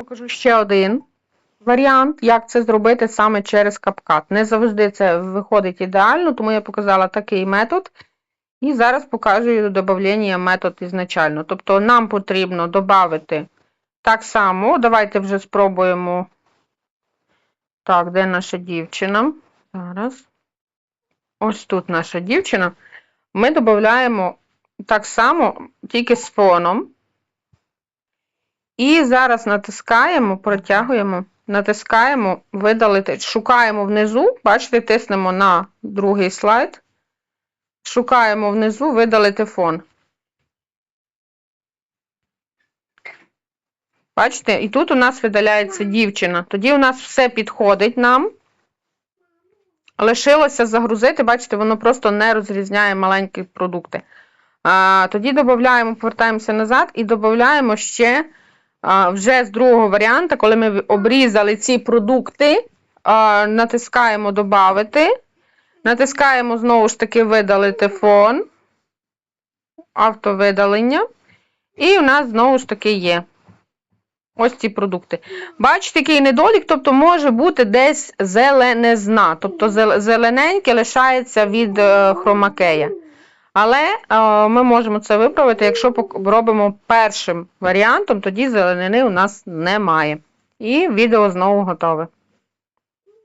Покажу ще один варіант, як це зробити саме через CapCut. Не завжди це виходить ідеально, тому я показала такий метод. І зараз покажу додавання метод ізначально. Тобто нам потрібно додати так само. Давайте вже спробуємо. Так, де наша дівчина? Зараз. Ось тут наша дівчина. Ми додаємо так само, тільки з фоном. І зараз натискаємо, протягуємо, натискаємо, видалити, шукаємо внизу, бачите, тиснемо на другий слайд. Шукаємо внизу, видалити фон. Бачите, і тут у нас видаляється дівчина. Тоді у нас все підходить нам. Лишилося загрузити, бачите, воно просто не розрізняє маленькі продукти. А, Тоді додаємо, повертаємося назад і додаємо ще вже з другого варіанту, коли ми обрізали ці продукти, натискаємо Добавити. Натискаємо знову ж таки видалити фон, автовидалення. І у нас знову ж таки є ось ці продукти. Бачите, який недолік, тобто може бути десь зеленизна. Тобто зелененьке лишається від е, хромакея. Але е, ми можемо це виправити, якщо робимо першим варіантом, тоді зеленини у нас немає. І відео знову готове.